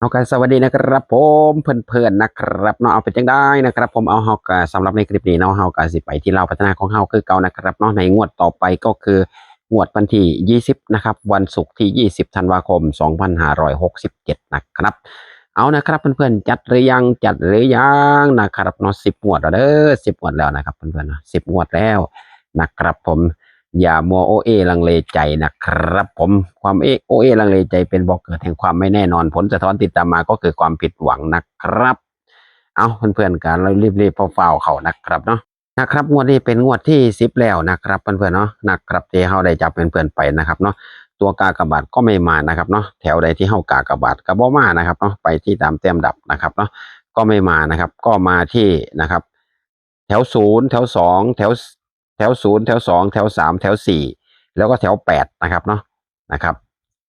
เอากันสวัสดีนะครับผมเพื่อนๆนะครับเนาะเอาไปจังได้นะครับผมเอาเฮากะสำหรับในคลิปนี้เนาะเฮากะสิไปที่เราพัฒนาของเฮาคือเก่านะครับเนาะในงวดต่อไปก็คืองวดวันที่ 20 นะครับ วันศุกร์ที่ 20 ธันวาคม 2567 นะครับ เอานะครับเพื่อนๆจัดหรือยังจัดหรือยังนะครับเนาะ10งวดแล้วเด้อ10งวดแล้วนะครับเพื่อนๆนะ10งวดแล้วนะครับผม อย่ามัวโอเอลังเลใจนะครับ ผมความเอโอเอลังเลใจเป็นบอกเกิดแห่งความไม่แน่นอนผลสะท้อนติดตามมาก็คือความผิดหวังนะครับ เอาเพื่อนๆกันเรารีบๆเฝ้าเขานะครับเนาะนะครับงวดนี้เป็นงวดที่สิบแล้วนะครับเพื่อนๆเนาะนะครับที่เฮาได้จับเพื่อนๆไปนะครับเนาะตัวกากบาทก็ไม่มานะครับเนาะแถวใดที่เฮากากบาทก็บ่มานะครับเนาะไปที่ตามเต็มดับนะครับเนาะก็ไม่มานะครับ ก็มาที่นะครับ แถวศูนย์แถวสองแถว แถวศูนย์แถวสองแถวสามแถวสี่แล้วก็แถวแปดนะครับเนาะนะครับ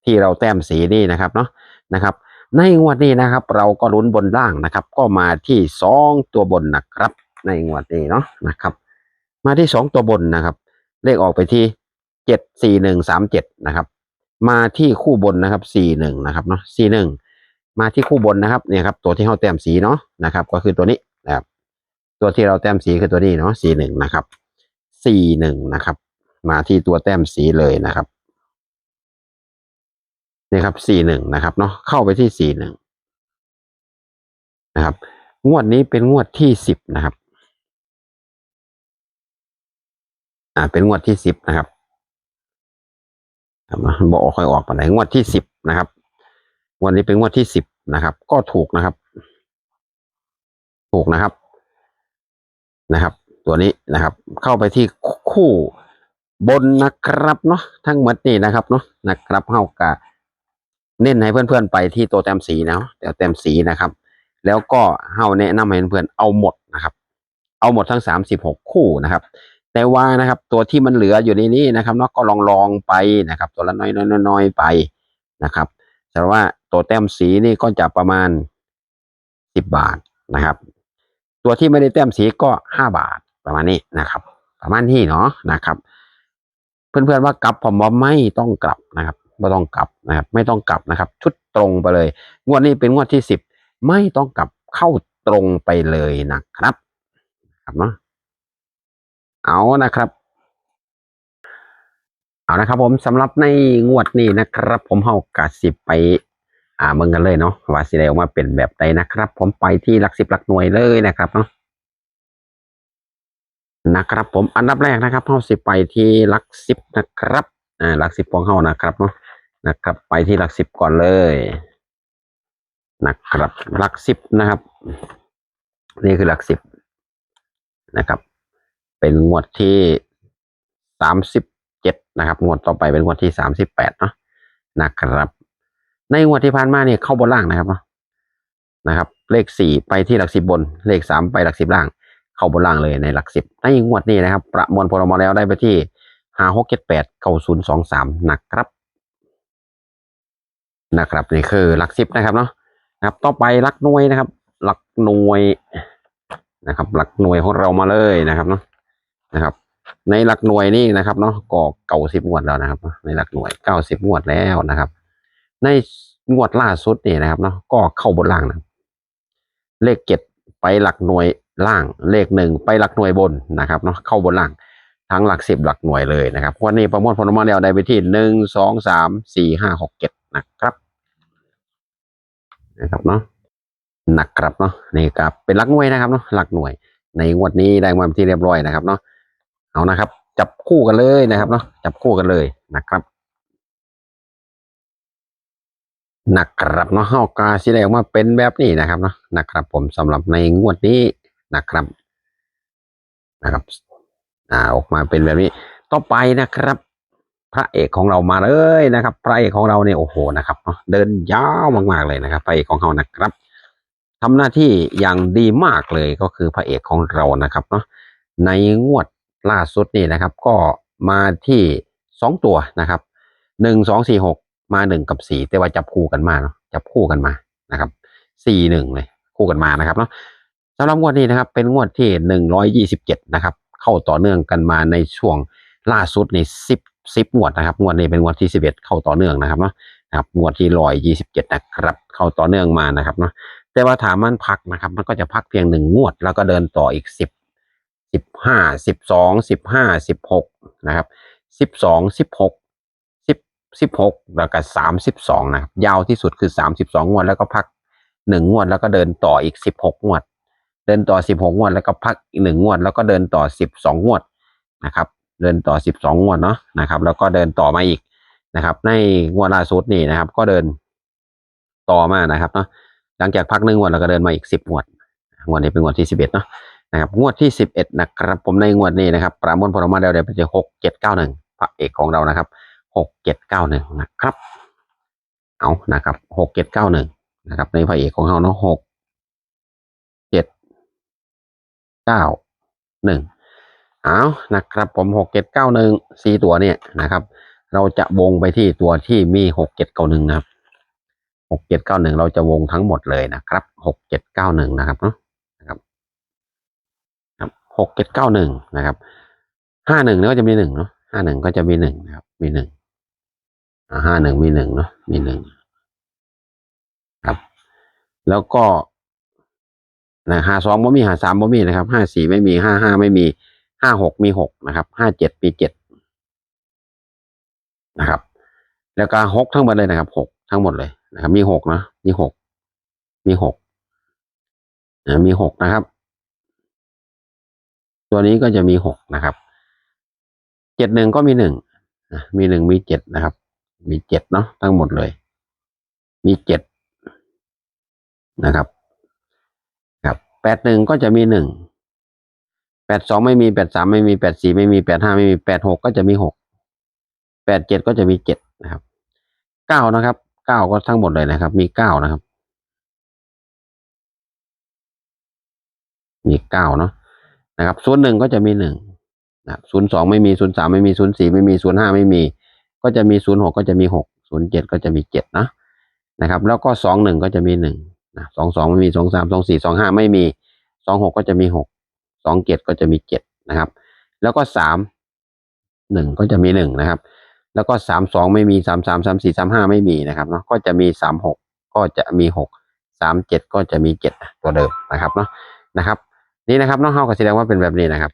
ที่เราแต้มสีนี่นะครับเนาะนะครับ ในงวดนี้นะครับ เราก็ลุ้นบนล่างนะครับ ก็มาที่สองตัวบนนะครับ ในงวดนี้เนาะนะครับ มาที่สองตัวบนนะครับ เลขออกไปที่เจ็ดสี่หนึ่งสามเจ็ดนะครับ มาที่คู่บนนะครับสี่หนึ่งนะครับเนาะสี่หนึ่งมาที่คู่บนนะครับเนี่ยครับตัวที่เข้าแต้มสีเนาะนะครับ ก็คือตัวนี้นะครับตัวที่เราแต้มสีคือตัวนี้เนาะสี่หนึ่งนะครับ สี่หนึ่งนะครับ มาที่ตัวแต้มสีเลยนะครับนี่ครับสี่หนึ่งนะครับเนาะเข้าไปที่สี่หนึ่งนะครับ งวดนี้เป็นงวดที่สิบนะครับ อ่า เป็นงวดที่สิบนะครับบอกค่อยออกไปไหนงวดที่สิบนะครับงวดนี้เป็นงวดที่สิบนะครับ ก็ถูกนะครับ ถูกนะครับนะครับ ตัวนี้นะครับ เข้าไปที่คู่บนนะครับเนาะทั้งหมดนี่นะครับเนาะนะครับเฮากะเน้นให้เพื่อนๆไปที่ตัวแต้มสีนะแต่แต้มสีนะครับ แล้วก็เฮาแนะนำให้เพื่อนๆเอาหมดนะครับ เอาหมดทั้งสามสิบหกคู่นะครับ แต่ว่านะครับตัวที่มันเหลืออยู่ในนี้นะครับเนาะก็ลองลองไปนะครับ ตัวละน้อยๆน้อยๆไปนะครับแต่ว่าตัวแต้มสีนี่ก็จะประมาณสิบบาทนะครับ ตัวที่ไม่ได้แต้มสีก็ห้าบาท ประมาณนี้นะครับ ประมาณนี้เนาะนะครับ เพื่อนๆว่ากลับผมว่าไม่ต้องกลับนะครับไม่ต้องกลับนะครับ ไม่ต้องกลับนะครับ ชุดตรงไปเลย งวดนี้เป็นงวดที่สิบไม่ต้องกลับเข้าตรงไปเลยนะครับครับเนาะเอานะครับ เอานะครับ ผมสำหรับในงวดนี้นะครับ ผมเฮากะสิบไป อ่าเมืองกันเลยเนาะว่าสิได้ออกมาเป็นแบบใดนะครับ ผมไปที่หลักสิบหลักหน่วยเลยนะครับเนาะ นะครับ ผมอันดับแรกนะครับเฮาสิไปที่หลักสิบนะครับอ่าหลักสิบของเฮานะครับเนาะนะครับ ไปที่หลักสิบก่อนเลยนะครับหลักสิบนะครับ นี่คือหลักสิบนะครับ เป็นงวดที่สามสิบเจ็ดนะครับ งวดต่อไปเป็นงวดที่สามสิบแปดเนาะนะครับ ในงวดที่ผ่านมาเนี่ยเข้าบนล่างนะครับเนาะนะครับ เลขสี่ไปที่หลักสิบบน เลขสามไปหลักสิบล่าง เข้าบนล่างเลยในหลักสิบในงวดนี้นะครับ ประมวลผลออกมาแล้วได้ไปที่ห้าหกเจ็ดแปดเก้าศูนย์สองสามนะครับนะครับนี่คือหลักสิบนะครับเนาะนะครับ ต่อไปหลักหน่วยนะครับ หลักหน่วยนะครับ หลักหน่วยของเรามาเลยนะครับเนาะนะครับ ในหลักหน่วยนี่นะครับเนาะก็เก้าสิบงวดแล้วนะครับ ในหลักหน่วยเก้าสิบงวดแล้วนะครับ ในงวดล่าสุดนี่นะครับเนาะก็เข้าบนล่างนะเลขเจ็ดไปหลักหน่วย ล่างเลขหนึ่งไปหลักหน่วยบนนะครับเนาะเข้าบนล่างทั้งหลักสิบหลักหน่วยเลยนะครับวันนี้ประมวลผลออกมาแล้วได้ไปที่หนึ่งสองสามสี่ห้าหกเจ็ดนะครับนะครับเนาะนะครับเนาะนี่ครับเป็นหลักหน่วยนะครับเนาะหลักหน่วย ในงวดนี้ได้มาเป็นที่เรียบร้อยนะครับเนาะเอานะครับ จับคู่กันเลยนะครับเนาะจับคู่กันเลยนะครับนะครับเนาะเฮากาสิได้ออกมาเป็นแบบนี้นะครับเนาะนะครับผมสำหรับในงวดนี้ นะครับนะครับอ่าออกมาเป็นแบบนี้ ต่อไปนะครับ พระเอกของเรามาเลยนะครับ พระเอกของเราเนี่ยโอ้โหนะครับเดินยาวมากๆเลยนะครับ พระเอกของเรานะครับทำหน้าที่อย่างดีมากเลยก็คือพระเอกของเรานะครับเนาะในงวดล่าสุดนี่นะครับ ก็มาที่สองตัวนะครับหนึ่งสองสี่หกมาหนึ่งกับสี่แต่ว่าจับคู่กันมาเนาะจับคู่กันมานะครับสี่หนึ่งเลยคู่กันมานะครับเนาะ สำหรับงวดนี้นะครับ เป็นงวดที่หนึ่งร้อยยี่สิบเจ็ดนะครับ เข้าต่อเนื่องกันมาในช่วงล่าสุดในสิบสิบงวดนะครับงวดนี้เป็นงวดที่สิบเอ็ดเข้าต่อเนื่องนะครับเนาะนะครับงวดที่ร้อยยี่สิบเจ็ดนะครับ เข้าต่อเนื่องมานะครับเนาะแต่ว่าถามมันพักนะครับ มันก็จะพักเพียงหนึ่งงวด แล้วก็เดินต่ออีกสิบสิบห้าสิบสองสิบห้าสิบหกนะครับสิบสองสิบหกสิบสิบหกแล้วก็สามสิบสองนะครับยาวที่สุดคือสามสิบสองงวดแล้วก็พักหนึ่งงวดแล้วก็เดินต่ออีกสิบหกงวด เดินต่อสิบหกงวด แล้วก็พักอีกหนึ่งงวด แล้วก็เดินต่อสิบสองงวดนะครับ เดินต่อสิบสองงวดเนาะนะครับ แล้วก็เดินต่อมาอีกนะครับ ในงวดล่าสุดนี่นะครับ ก็เดินต่อมานะครับเนาะหลังจากพักหนึ่งงวดแล้วก็เดินมาอีกสิบงวดงวดนี้เป็นงวดที่สิบเอ็ดเนาะนะครับงวดที่สิบเอ็ดนะครับ ผมในงวดนี้นะครับประมวลผลออกมาแล้วเดี๋ยวเป็นหกเจ็ดเก้าหนึ่งพระเอกของเรานะครับหกเจ็ดเก้าหนึ่งนะครับเอานะครับหกเจ็ดเก้าหนึ่งนะครับในพระเอกของเราเนาะหกเจ็ด เก้าหนึ่งเอานะครับผมหกเจ็ดเก้าหนึ่งสี่ตัวเนี่ยนะครับ เราจะวงไปที่ตัวที่มีหกเจ็ดเก้าหนึ่งนะครับหกเจ็ดเก้าหนึ่งเราจะวงทั้งหมดเลยนะครับหกเจ็ดเก้าหนึ่งนะครับเนาะนะครับหกเจ็ดเก้าหนึ่งนะครับห้าหนึ่งเนี่ยก็จะมีหนึ่งเนาะห้าหนึ่งก็จะมีหนึ่งนะครับ มีหนึ่งห้าหนึ่งมีหนึ่งเนาะมีหนึ่งครับ แล้วก็ นะห้าสองบ่มีห้าสามบ่มีนะครับห้าสี่ไม่มีห้าห้าไม่มีห้าหกมีหกนะครับห้าเจ็ดมีเจ็ดนะครับ แล้วก็หกทั้งหมดเลยนะครับหกทั้งหมดเลยนะครับ มีหกนะมีหกมีหกนะมีหกนะครับ ตัวนี้ก็จะมีหกนะครับเจ็ดหนึ่งก็มีหนึ่งมีหนึ่งมีเจ็ดนะครับ มีเจ็ดเนาะทั้งหมดเลย มีเจ็ดนะครับ แปดหนึ่งก็จะมีหนึ่งแปดสองไม่มีแปดสามไม่มีแปดสี่ไม่มีแปดห้าไม่มีแปดหกก็จะมีหกแปดเจ็ดก็จะมีเจ็ดนะครับเก้านะครับเก้าก็ทั้งหมดเลยนะครับ มีเก้านะครับ มีเก้าเนาะนะครับศูนย์หนึ่งก็จะมีหนึ่งนะครับศูนย์สองไม่มีศูนย์สามไม่มีศูนย์สี่ไม่มีศูนย์ห้าไม่มี ก็จะมีศูนย์หกก็จะมีหกศูนย์เจ็ดก็จะมีเจ็ดนะนะครับ แล้วก็สองหนึ่งก็จะมีหนึ่ง นะสองสองไม่มีสองสามสองสี่สองห้าไม่มีสองหกก็จะมีหกสองเจ็ดก็จะมีเจ็ดนะครับ แล้วก็สามหนึ่งก็จะมีหนึ่งนะครับ แล้วก็สามสองไม่มีสามสามสามสี่สามห้าไม่มีนะครับเนาะก็จะมีสามหกก็จะมีหกสามเจ็ดก็จะมีเจ็ดตัวเดิมนะครับเนาะนะครับ นี่นะครับเนาะเฮาก็แสดงว่าเป็นแบบนี้นะครับ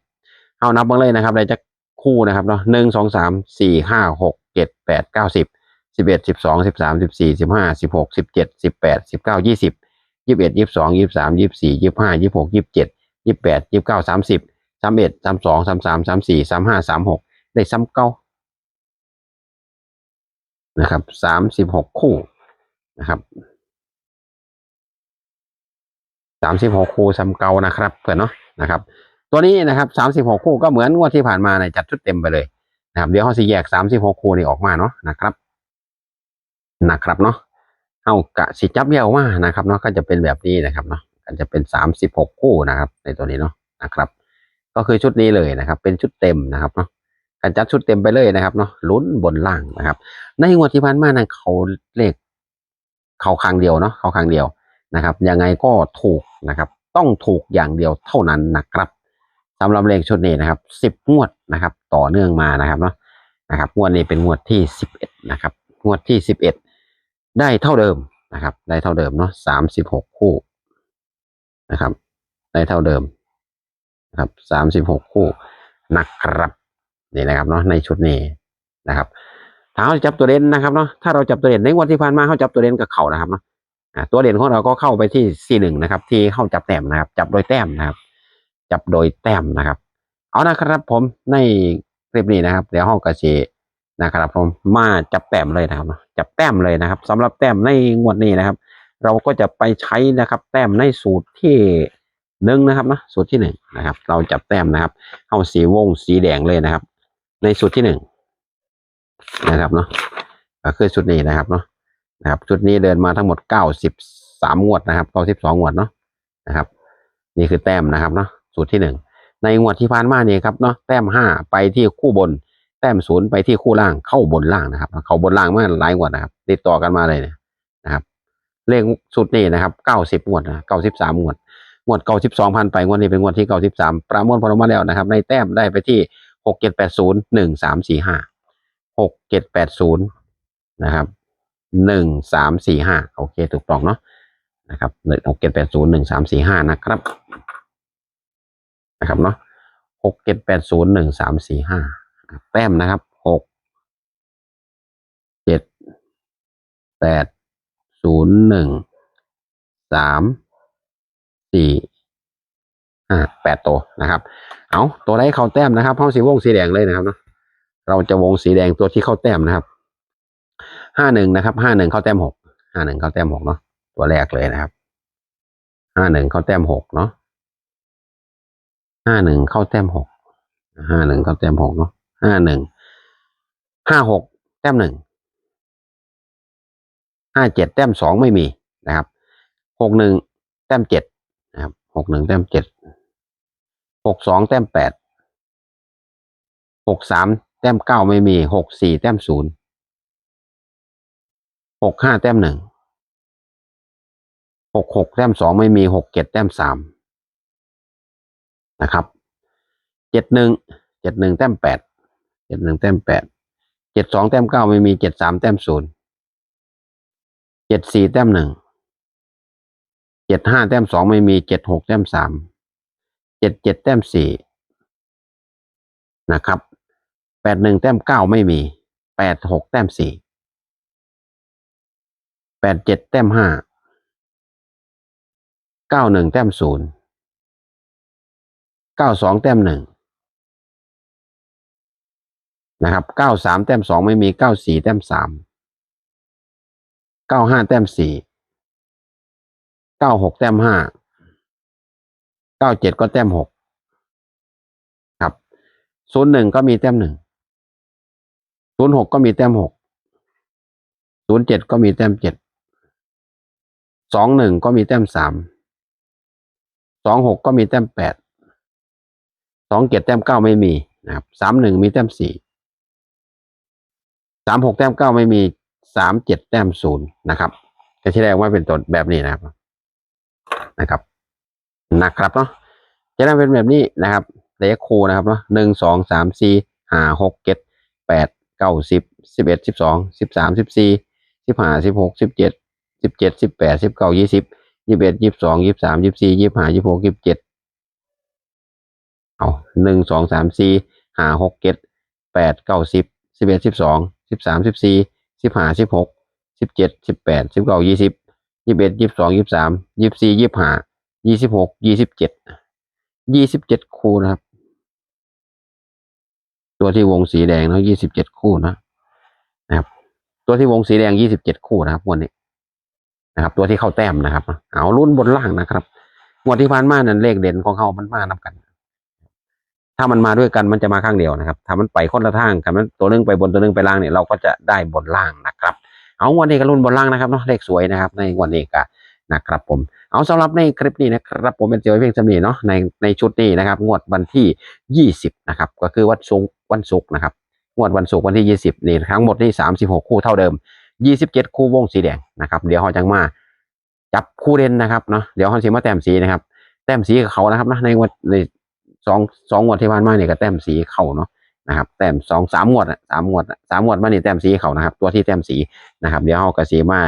เฮานับเบ้างเลยนะครับได้จะคู่นะครับเนาะหนึ่งสองสามสี่ห้าหกเจ็ดแปดเก้าสิบสิบเอ็ดสิบสองสิบสามสิบสี่สิบห้าสิบหกสิบเจ็ดสิบแปดสิบเก้ายี่สิบ ยี่สิบเอ็ดยี่สิบสองยี่สิบสามยี่สิบสี่ยี่สิบห้ายี่สิบหกยี่สิบเจ็ดยี่สิบแปดยี่สิบเก้าสามสิบสามเอ็ดสามสองสามสามสามสี่สามห้าสามหกได้ซ้ำเก้านะครับสามสิบหกคู่นะครับสามสิบหกคู่ซ้ำเก้านะครับเพื่อนเนาะนะครับ ตัวนี้นะครับสามสิบหกคู่ก็เหมือนงวดที่ผ่านมาในยจัดชุดเต็มไปเลยนะครับเดี๋ยวเขาสิแยกสามสิบหกคู่นี้ออกมาเนาะนะครับนะครับเนาะ เอากะสิจับเยาวมานะครับเนาะก็จะเป็นแบบนี้นะครับเนาะก็จะเป็นสามสิบหกคู่นะครับ ในตัวนี้เนาะนะครับ ก็คือชุดนี้เลยนะครับ เป็นชุดเต็มนะครับเนาะการจัดชุดเต็มไปเลยนะครับเนาะลุ้นบนล่างนะครับ ในงวดที่ผ่านมานะเขาเลขเขาครั้งเดียวเนาะเขาครั้งเดียวนะครับยังไงก็ถูกนะครับ ต้องถูกอย่างเดียวเท่านั้นนะครับสำหรับเลขชุดนี้นะครับสิบงวดนะครับ ต่อเนื่องมานะครับเนาะนะครับงวดนี้เป็นงวดที่สิบเอ็ดนะครับงวดที่สิบเอ็ด ได้เท่าเดิมนะครับ ได้เท่าเดิมเนาะสามสิบหกคู่นะครับ ได้เท่าเดิมนะครับสามสิบหกคู่นะครับนี่นะครับเนาะในชุดนี้นะครับถ้าเราจับตัวเด่นนะครับเนาะถ้าเราจับตัวเด่นในงวดที่ผ่านมาเขาจับตัวเด่นกับเขานะครับเนาะตัวเด่นของเราก็เข้าไปที่สี่หนึ่งนะครับ ที่เข้าจับแต้มนะครับ จับโดยแต้มนะครับ จับโดยแต้มนะครับ เอานะครับผมในคลิปนี้นะครับ เดี๋ยวห้องกระเช นะครับผมมาจับแต้มเลยนะครับเนาะจับแต้มเลยนะครับสำหรับแต้มในงวดนี้นะครับ เราก็จะไปใช้นะครับ แต้มในสูตรที่หนึ่งนะครับนะสูตรที่หนึ่งนะครับ เราจับแต้มนะครับเอาสีวงสีแดงเลยนะครับ ในสูตรที่หนึ่งนะครับเนาะก็คือชุดนี้นะครับเนาะนะครับชุดนี้เดินมาทั้งหมดเก้าสิบสามงวดนะครับเก้าสิบสองงวดเนาะนะครับ นี่คือแต้มนะครับเนาะสูตรที่หนึ่งในงวดที่ผ่านมาเนี่ยครับเนาะแต้มห้าไปที่คู่บน ต้มศูนย์ไปที่คู่ล่างเข้าบนล่างนะครับ เข้าบนล่างมาหลายงวดนะครับ ติดต่อกันมาเลยเนี่ยนะครับ เลขสุดนี่นะครับเก้าสิบงวดนะเก้าสิบสามงวดงวดเก้าสิบสองพันไปงวดนี้เป็นงวดที่เก้าสิบสามประมวลผลอมาแล้วนะครับ ในแต้มได้ไปที่หกเจ็ดแปดศูนย์หนึ่งสามสี่ห้าหกเจ็ดแปดศูนย์นะครับหนึ่งสามสี่ห้าโอเคถูกต้องเนาะนะครับหกเจ็ดแปดศูนย์หนึ่งสามสี่ห้านะครับ นะครับเนาะหกเจ็ดแปดศูนย์หนึ่งสามสี่ห้า แต้มนะครับหกเจ็ดแปดศูนย์หนึ่งสามสี่ห้าแปดตัวนะครับ เอาตัวใดเข้าแต้มนะครับห้องสีวงสีแดงเลยนะครับเนาะเราจะวงสีแดงตัวที่เข้าแต้มนะครับห้าหนึ่งนะครับห้าหนึ่งเข้าแต้มหกห้าหนึ่งเข้าแต้มหกเนาะตัวแรกเลยนะครับห้าหนึ่งเข้าแต้มหกเนาะห้าหนึ่งเข้าแต้มหกห้าหนึ่งเข้าแต้มหกเนาะ ห้าหนึ่งห้าหกแต้มหนึ่งห้าเจ็ดแต้มสองไม่มีนะครับหกหนึ่งแต้มเจ็ดนะครับหกหนึ่งแต้มเจ็ดหกสองแต้มแปดหกสามแต้มเก้าไม่มีหกสี่แต้มศูนย์หกห้าแต้มหนึ่งหกหกแต้มสองไม่มีหกเจ็ดแต้มสามนะครับเจ็ดหนึ่งเจ็ดหนึ่งแต้มแปด เจ็ดหนึ่งแต้มแปดเจ็ดสองแต้มเก้าไม่มีเจ็ดสามแต้มศูนย์เจ็ดสี่แต้มหนึ่งเจ็ดห้าแต้มสองไม่มีเจ็ดหกแต้มสามเจ็ดเจ็ดแต้มสี่นะครับแปดหนึ่งแต้มเก้าไม่มีแปดหกแต้มสี่แปดเจ็ดแต้มห้าเก้าหนึ่งแต้มศูนย์เก้าสองแต้มหนึ่ง นะครับเก้าสามแต้มสองไม่มีเก้าสี่แต้มสามเก้าห้าแต้มสี่เก้าหกแต้มห้าเก้าเจ็ดก็แต้มหกครับศูนย์หนึ่งก็มีแต้มหนึ่งศูนย์หกก็มีแต้มหกศูนย์เจ็ดก็มีแต้มเจ็ดสองหนึ่งก็มีแต้มสามสองหกก็มีแต้มแปดสองเจ็ดแต้มเก้าไม่มีนะครับสามหนึ่งมีแต้มสี่ สามหกแต้มเก้าไม่มีสามเจ็ดแต้มศูนย์นะครับก็แสดงว่าเป็นตัวแบบนี้นะครับ นะครับนะครับเนาะจะได้เป็นแบบนี้นะครับเลขคูนะครับเนาะหนึ่งสองสามสี่ห้าหกเจ็ดแปดเก้าสิบสิบเอ็ดสิบสองสิบสามสิบสี่สิบห้าสิบหกสิบเจ็ดสิบเจ็ดสิบแปดสิบเก้ายี่สิบยี่สิบเอ็ดยี่สิบสองยี่สิบสามยี่สิบสี่ยี่สิบห้ายี่สิบหกยี่สิบเจ็ดเอาหนึ่งสองสามสี่ห้าหกเจ็ดแปดเก้าสิบสิบเอ็ดสิบสอง สิบสามสิบสี่สิบห้าสิบหกสิบเจ็ดสิบแปดสิบเก้ายี่สิบยี่สิบเอ็ดยี่สิบสองยี่สิบสามยี่สิบสี่ยี่สิบห้ายี่สิบหกยี่สิบเจ็ดยี่สิบเจ็ดคู่นะครับ ตัวที่วงสีแดงเนาะยี่สิบเจ็ดคู่นะนะครับ ตัวที่วงสีแดงยี่สิบเจ็ดคู่นะครับวันนี้นะครับ ตัวที่เข้าแต้มนะครับ เอารุ่นบนล่างนะครับงวดที่ผ่านมานั้นเลขเด่นของเขามันมานำกัน ถ้ามันมาด้วยกันมันจะมาข้างเดียวนะครับ ถ้ามันไปคนละทางถ้ามันตัวหนึงไปบนตัวหนึงไปล่างเนี่ยเราก็จะได้บนล่างนะครับ เอางวันนี้ก็รุ่นบนล่างนะครับเนาะเลขสวยนะครับ ในวันนี้ก็นะครับผม เอาสำหรับในคลิปนี้นะครับผมเป็นเจอเพียงสำนีเนาะในในชุดนี้นะครับ งวดวันที่ยี่สิบนะครับ ก็คือวันศุกร์วันศุกร์นะครับ งวดวันศุกร์วันที่ยี่สิบนี่ทั้งหมดนี่สามสิบหกคู่เท่าเดิมยี่สิบเจ็ดคู่วงสีแดงนะครับ เดี๋ยวเขาจังมาจับคู่เด่นนะครับเนาะ เดี๋ยวเขาสีมาแต้มสีนะครับ แต้มสีกับเขานะครับนะในวดใน สองสองงวดที่ผ่านมาเนี่ยก็แต้มสีเขาเนาะนะครับแต้มสองสามงวดสามงวดสามงวดมานี่แต้มสีเขานะครับ ตัวที่แต้มสีนะครับ เดี๋ยวเขาก็สีมา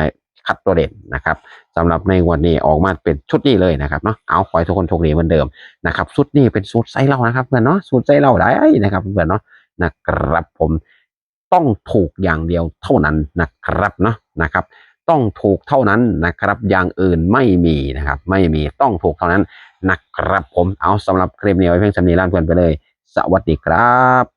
คัดตัวเด่นนะครับสำหรับในวันนี้ออกมาเป็นชุดนี้เลยนะครับเนาะเอาขอให้ทุกคนโชคดีเหมือนเดิมนะครับชุดนี้เป็นสูตรไส้เหล่านะครับเพื่อนเนาะสูตรไส้เหล่าได้นะครับเพื่อนเนาะนะครับผมต้องถูกอย่างเดียวเท่านั้นนะครับเนาะนะครับ ต้องถูกเท่านั้นนะครับ อย่างอื่นไม่มีนะครับ ไม่มีต้องถูกเท่านั้นนะครับผมเอาสำหรับคลิปนี้ไว้เพียงสำนีลาเพื่อนไปเลย สวัสดีครับ